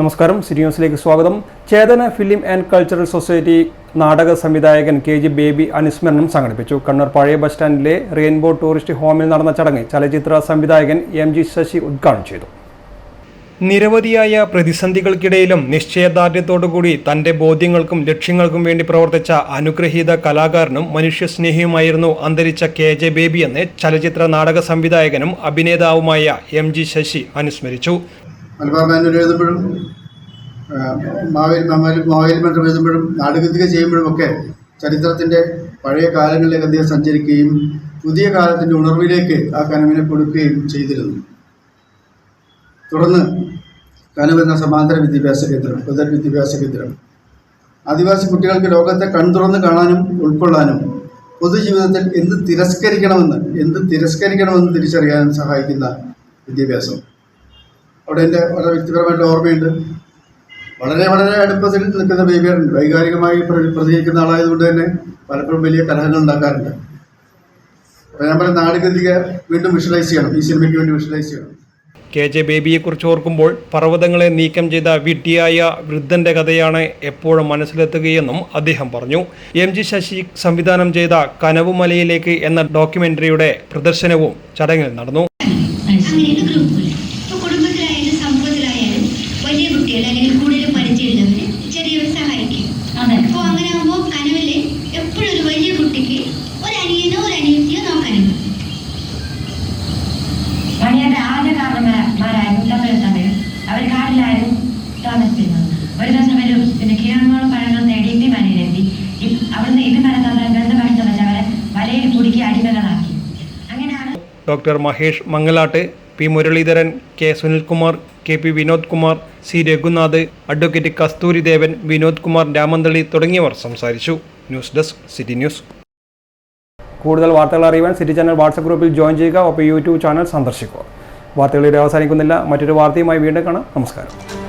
നമസ്കാരം. സിറ്റി ന്യൂസിലേക്ക് സ്വാഗതം. Chetana film and cultural society നാടക സംവിധായകൻ കെ ജി ബേബി അനുസ്മരണം സംഘടിപ്പിച്ചു. കണ്ണൂർ പഴയ ബസ് സ്റ്റാൻഡിലെ റെയിൻബോ ടൂറിസ്റ്റ് ഹോമിൽ നടന്ന ചടങ്ങ് ചലച്ചിത്ര സംവിധായകൻ എം ജി ശശി ഉദ്ഘാടനം ചെയ്തു. നിരവധിയായ പ്രതിസന്ധികൾക്കിടയിലും നിശ്ചയദാർഢ്യത്തോടുകൂടി തന്റെ ബോധ്യങ്ങൾക്കും ലക്ഷ്യങ്ങൾക്കും വേണ്ടി പ്രവർത്തിച്ച അനുഗ്രഹീത കലാകാരനും മനുഷ്യസ്നേഹിയുമായിരുന്നു അന്തരിച്ച കെ ജെ ബേബി എന്ന് ചലച്ചിത്ര നാടക സംവിധായകനും അഭിനേതാവുമായ എം ജി ശശി അനുസ്മരിച്ചു. മലബാർ മാനുവൽ എഴുതുമ്പോഴും മാവേലി മാവേലി മണ്ഡലം എഴുതുമ്പോഴും നാടകത്തിക ചെയ്യുമ്പോഴുമൊക്കെ ചരിത്രത്തിന്റെ പഴയ കാലങ്ങളിലേക്ക് അദ്ദേഹം സഞ്ചരിക്കുകയും പുതിയ കാലത്തിന്റെ ഉണർവിലേക്ക് ആ കനവിനെ കൊടുക്കുകയും ചെയ്തിരുന്നു. തുടർന്ന് കനവ് എന്ന സമാന്തര വിദ്യാഭ്യാസ കേന്ദ്രം പുതൽ വിദ്യാഭ്യാസ കേന്ദ്രം. ആദിവാസി കുട്ടികൾക്ക് ലോകത്തെ കൺതുറന്ന് കാണാനും ഉൾക്കൊള്ളാനും പൊതുജീവിതത്തിൽ എന്ത് തിരസ്കരിക്കണമെന്ന് എന്ത് തിരസ്കരിക്കണമെന്ന് തിരിച്ചറിയാനും സഹായിക്കുന്ന വിദ്യാഭ്യാസം. അവിടെ എന്റെ വളരെ വ്യക്തിപരമായിട്ട് ഓർമ്മയുണ്ട്. വളരെ വളരെ അടുപ്പത്തിൽ നിൽക്കുന്ന ബേബിയാണ്. വൈകാരികമായി പ്ര- പ്രതികരിക്കുന്ന ആളായതുകൊണ്ട് തന്നെ പലപ്പോഴും വലിയ കലഹങ്ങൾ ഉണ്ടാക്കാറുണ്ട്. അപ്പോൾ ഞാൻ പറയുന്ന നാടുകൃതിക വീണ്ടും വിഷ്വലൈസ് ചെയ്യണം. ഈ സിനിമയ്ക്ക് വേണ്ടി വിഷ്വലൈസ് ചെയ്യണം. കെ ജെ ബേബിയെക്കുറിച്ച് ഓർക്കുമ്പോൾ പർവതങ്ങളെ നീക്കം ചെയ്ത വിഡ്ഢിയായ വൃദ്ധന്റെ കഥയാണ് എപ്പോഴും മനസ്സിലെത്തുകയെന്നും അദ്ദേഹം പറഞ്ഞു. എം ജി ശശി സംവിധാനം ചെയ്ത കനവുമലയിലേക്ക് എന്ന ഡോക്യുമെന്ററിയുടെ പ്രദർശനവും ചടങ്ങിൽ നടന്നു. കുട്ടികൾ അല്ലെങ്കിൽ കൂടുതൽ പരിചയമുള്ളവര് ചെറിയവർ സഹായിക്കും. അപ്പോൾ അങ്ങനെ ആകുമ്പോൾ കനവിൽ എപ്പോഴും ഒരു വലിയ കുട്ടിക്ക് ഒരു അനിയനോ ഒരു അനിയത്തിയോ നോക്കാനുണ്ട്. മണിയുടെ ആദ്യ കാരണന്മാരായിരുന്നു തമിഴ് തമിഴ് അവർ കാടിലായിരുന്നു താമസിച്ചിരുന്നത് ഒരു ദിവസം ഒരു പിന്നെ കിഴങ്ങോളം നേടി അവിടുന്ന് വെച്ച് അവരെ വലയിൽ കുടുക്കി അടിമകളാക്കി. അങ്ങനെയാണ് doctor Mahesh Mangalat P Muraleedharan K Sunilkumar K P Vinod Kumar C Raghunath advocate Kasturi Devan Vinod Kumar Ramanthali തുടങ്ങിയവർ സംസാരിച്ചു. News desk city news. കൂടുതൽ വാർത്തകൾ അറിയുവാൻ സിറ്റി ചാനൽ വാട്സപ്പ് ഗ്രൂപ്പിൽ ജോയിൻ ചെയ്യുക ഒപ്പം യൂട്യൂബ് ചാനൽ സന്ദർശിക്കുക. വാർത്തകളിൽ അവസാനിക്കുന്നില്ല. മറ്റൊരു വാർത്തയുമായി വീണ്ടും കാണാം. നമസ്കാരം.